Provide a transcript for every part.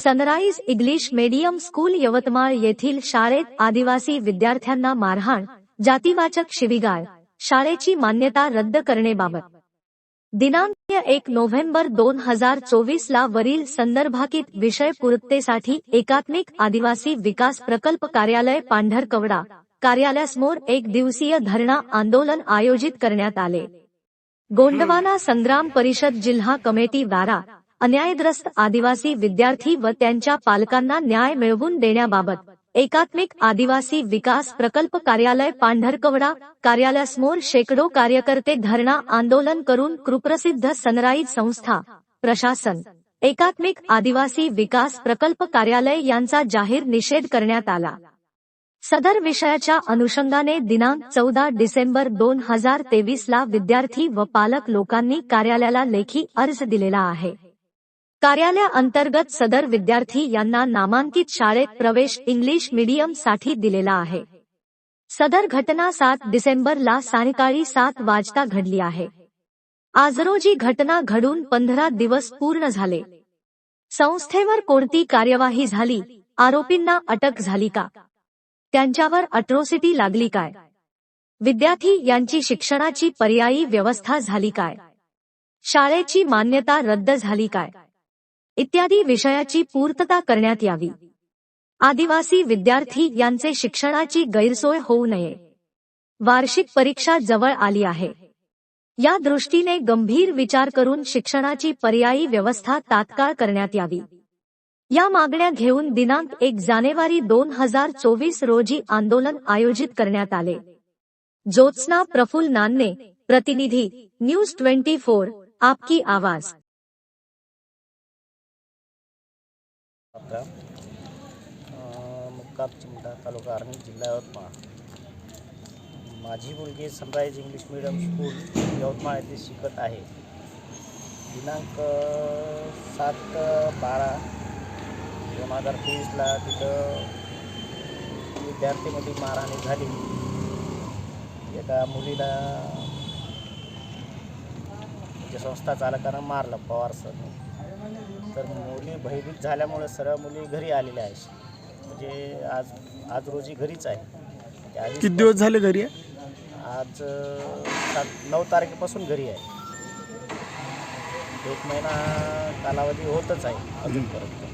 Sunrise English medium school Yavatmal येथील शाळेत आदिवासी विद्यार्थ्यांना मारहाण जातीवाचक शिविगाळ शाळेची मान्यता रद्द करण्याबाबत. दिनांक एक नोव्हेंबर दोन हजार चोवीस ला वरील संदर्भाकित विषय पूर्ततेसाठी एकात्मिक आदिवासी विकास प्रकल्प कार्यालय पांढरकवडा कार्यालयासमोर एक दिवसीय धरणा आंदोलन आयोजित करण्यात आले. गोंडवाना संग्राम परिषद जिल्हा कमेटी वारा अन्यायग्रस्त आदिवासी विद्यार्थी व त्यांच्या पालकांना न्याय मिळवून देण्याबाबत एकात्मिक आदिवासी विकास प्रकल्प कार्यालय पांढरकवडा कार्यालयासमोर शेकडो कार्यकर्ते धरणा आंदोलन करून कुप्रसिद्ध सनराईज संस्था प्रशासन एकात्मिक आदिवासी विकास प्रकल्प कार्यालय यांचा जाहीर निषेध करण्यात आला. सदर विषयाच्या अनुषंगाने दिनांक चौदा डिसेंबर दोन हजार तेवीस ला विद्यार्थी व पालक लोकांनी कार्यालयाला लेखी अर्ज दिलेला आहे. कार्यालया अंतर्गत सदर विद्यार्थी यांना नामांकित शाळेत प्रवेश इंग्लिश मीडियमसाठी दिलेला आहे. सदर घटना सात डिसेंबरला सायंकाळी सात वाजता घडली आहे. आज रोजी घटना घडून पंधरा दिवस पूर्ण झाले. संस्थेवर कोणती कार्यवाही झाली आरोपींना अटक झाली का? त्यांच्यावर अट्रोसिटी लागली काय? विद्यार्थी यांची शिक्षणाची पर्यायी व्यवस्था झाली काय? शाळेची मान्यता रद्द झाली काय? इत्यादी विषयाची पूर्तता करण्यात यावी. आदिवासी विद्यार्थी यांचे शिक्षणाची गैरसोय होऊ नये. वार्षिक परीक्षा जवळ आली आहे. या दृष्टीने गंभीर विचार करून शिक्षणाची पर्यायी व्यवस्था तात्काळ करण्यात यावी. या मागण्या घेऊन दिनांक एक जानेवारी दोन हजार चोवीस रोजी आंदोलन आयोजित करण्यात आले. ज्योत्स्ना प्रफुल नान्ने प्रतिनिधी न्यूज ट्वेंटी फोर आपकी आवाज. मुक्काम चिमटा तालुका आर्मी जिल्हा यवतमाळ. माझी मुलगी sunrise English medium school Yavatmal येथे शिकत आहे. दिनांक सात बारा दोन हजार तेवीसला तिथं विद्यार्थीमध्ये मारहाणी झाली. एका मुलीला म्हणजे संस्था चालकानं मारलं पवार सरने तर मुली भयभीत झाल्यामुळे सर्व मुली घरी आलेल्या आहेत. म्हणजे आज आज रोजी घरीच आहे. त्या किती दिवस झाले घरी आहे? आज अं, सात नऊ तारखेपासून घरी आहे. एक महिना कालावधी होतच आहे अजूनपर्यंत.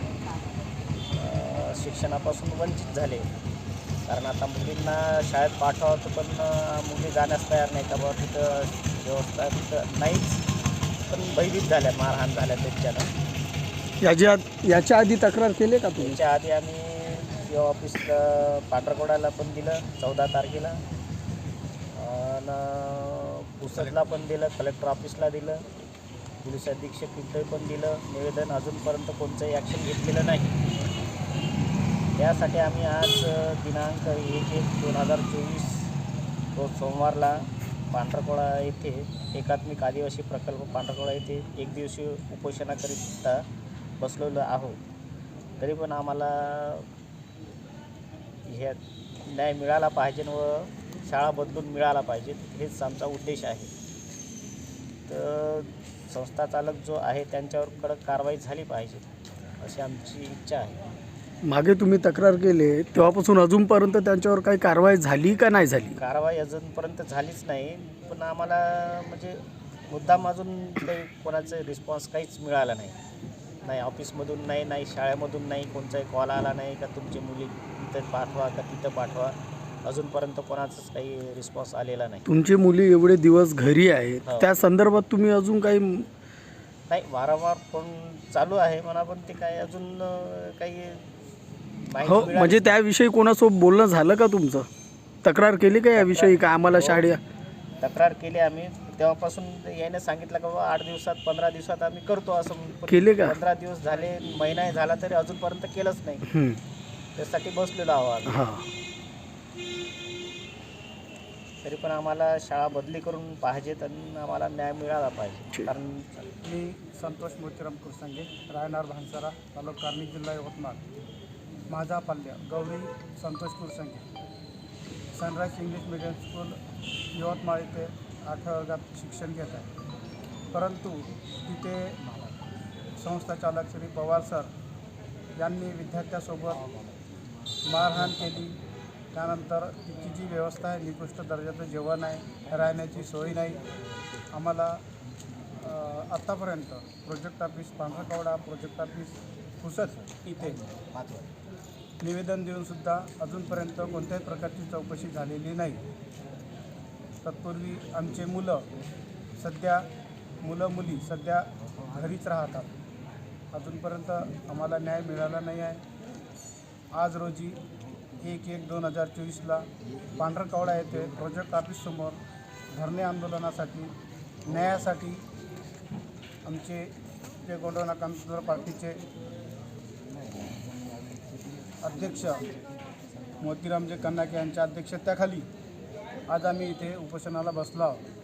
अं, शिक्षणापासून वंचित झाले. कारण आता मुलींना शाळेत पाठवावं तर पण अं, मुली जाण्यास तयार नाही का बाबा तिथं व्यवस्था तिथं नाहीच. पण भयभीत झाल्या मारहाण झाल्या त्यांच्यानं. याच्या याच्या आधी तक्रार केली का तुम्ही? त्याच्या आधी आम्ही या ऑफिसला पांढरकोडाला पण दिलं चौदा तारखेला. आणि पुसदला पण दिलं कलेक्टर ऑफिसला दिलं. पोलीस अधीक्षक इथं पण दिलं. निवेदन अजूनपर्यंत कोणतंही ॲक्शन घेतलेलं नाही. त्यासाठी आम्ही आज अ, दिनांक एक एक दोन हजार चोवीस रोज सोमवारला पांढरकोळा येथे एकात्मिक आदिवासी प्रकल्प पांढरकोळा येथे एक दिवसीय उपोषणाकरिता बसलेलो आहोत. तरी पण आम्हाला ह्या न्याय मिळाला पाहिजे व शाळा बदलून मिळाला पाहिजे हेच आमचा उद्देश आहे. तर संस्था चालक जो आहे त्यांच्यावर कडक कारवाई झाली पाहिजे अशी आमची इच्छा आहे. मागे तुम्ही तक्रार केली तेव्हापासून अजूनपर्यंत त्यांच्यावर काही कारवाई झाली का नाही झाली? कारवाई अजूनपर्यंत झालीच नाही पण आम्हाला म्हणजे मुद्दाम अजून काही कोणाचं रिस्पॉन्स काहीच मिळाला नाही. नाही ऑफिसमधून नाही नाही शाळेमधून नाही कोणताही कॉल आला नाही का तुमची मुली इथं पाठवा का तिथं पाठवा अजूनपर्यंत कोणाचाच काही रिस्पॉन्स आलेला नाही तुमची मुली एवढे दिवस घरी आहेत हो. त्या संदर्भात तुम्ही अजून काही नाही वारंवार फोन चालू आहे म्हणा पण ते काय अजून अं, काही माहिती हो मिळाली म्हणजे त्याविषयी कोणासोबत बोलणं झालं का तुमचं तक्रार केली का याविषयी का आम्हाला हो. शाळे तक्रार केली आम्ही तेव्हापासून याने सांगितलं का बाबा आठ दिवसात पंधरा दिवसात आम्ही करतो असं केले का? पंधरा दिवस झाले महिना झाला तरी अजूनपर्यंत केलंच नाही हं. त्यासाठी बसलेलो आहोत. हा तरी पण आम्हाला शाळा बदली करून पाहिजेत आणि आम्हाला न्याय मिळाला पाहिजे ठीक. कारण मी संतोष मोतीराम कुरसंगे राहणार भानसारा तालुका कार्मी जिल्हा यवतमाळ माझा पाल्य Gauri Santosh Kursange sunrise English medium school Yavatmal येथे आठव्या वर्गात शिक्षण घेत आहे. परंतु तिथे संस्था चालक श्री पवार सर यांनी विद्यार्थ्यासोबत मारहाण केली. त्यानंतर तिची जी व्यवस्था आहे निकृष्ट दर्जाचं जेवण आहे राहण्याची सोय नाही. आम्हाला आत्तापर्यंत project office Pandharkawada project office Pusad इथे निवेदन देऊनसुद्धा अजूनपर्यंत कोणत्याही प्रकारची चौकशी झालेली नाही. तत्पूर्वी आमचे मुलं सध्या मुलं मुली सध्या घरीच राहतात. अजूनपर्यंत आम्हाला न्याय मिळाला नाही आहे. आज रोजी एक एक दोन हजार चोवीसला पांढरकवडा येथे प्रोजेक्ट ऑफिससमोर धरणे आंदोलनासाठी न्यायासाठी आमचे जे गोंडवना कांतुर पार्टीचे अध्यक्ष मोतीरामजी कन्नाके यांच्या अध्यक्षतेखाली आज आम्ही इथे उपोषणाला बसलो आहोत.